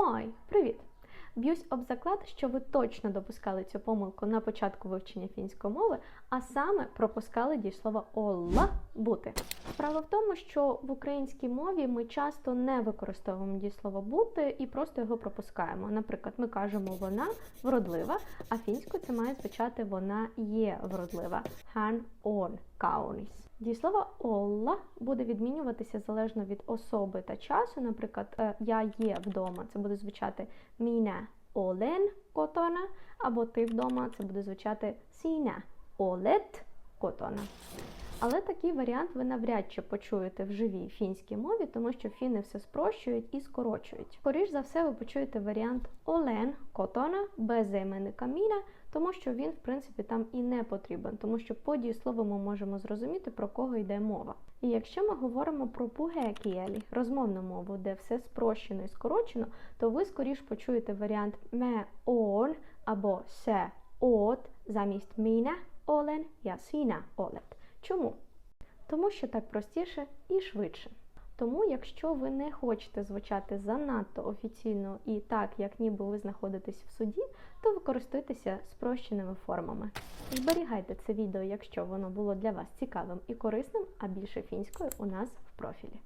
Мой, привіт! Б'юсь об заклад, що ви точно допускали цю помилку на початку вивчення фінської мови, а саме пропускали дієслово olla бути. Справа в тому, що в українській мові ми часто не використовуємо дієслово бути і просто його пропускаємо. Наприклад, ми кажемо вона вродлива, а фінською це має звучати вона є вродлива. Hän on kaunis. Дієслово olla буде відмінюватися залежно від особи та часу. Наприклад, я є вдома, це буде звучати олен котона, а во тој дома се буде звучате сина олет котона. Але такий варіант ви навряд чи почуєте в живій фінській мові, тому що фіни все спрощують і скорочують. Скоріш за все, ви почуєте варіант Олен Котона без займенника міна, тому що він, в принципі, там і не потрібен, тому що по дієслову ми можемо зрозуміти, про кого йде мова. І якщо ми говоримо про пугекіелі, розмовну мову, де все спрощено і скорочено, то ви скоріш почуєте варіант ме он або се от замість міна олен я сіна олет. Чому? Тому що так простіше і швидше. Тому, якщо ви не хочете звучати занадто офіційно і так, як ніби ви знаходитесь в суді, то використайтеся спрощеними формами. Зберігайте це відео, якщо воно було для вас цікавим і корисним, а більше фінською у нас в профілі.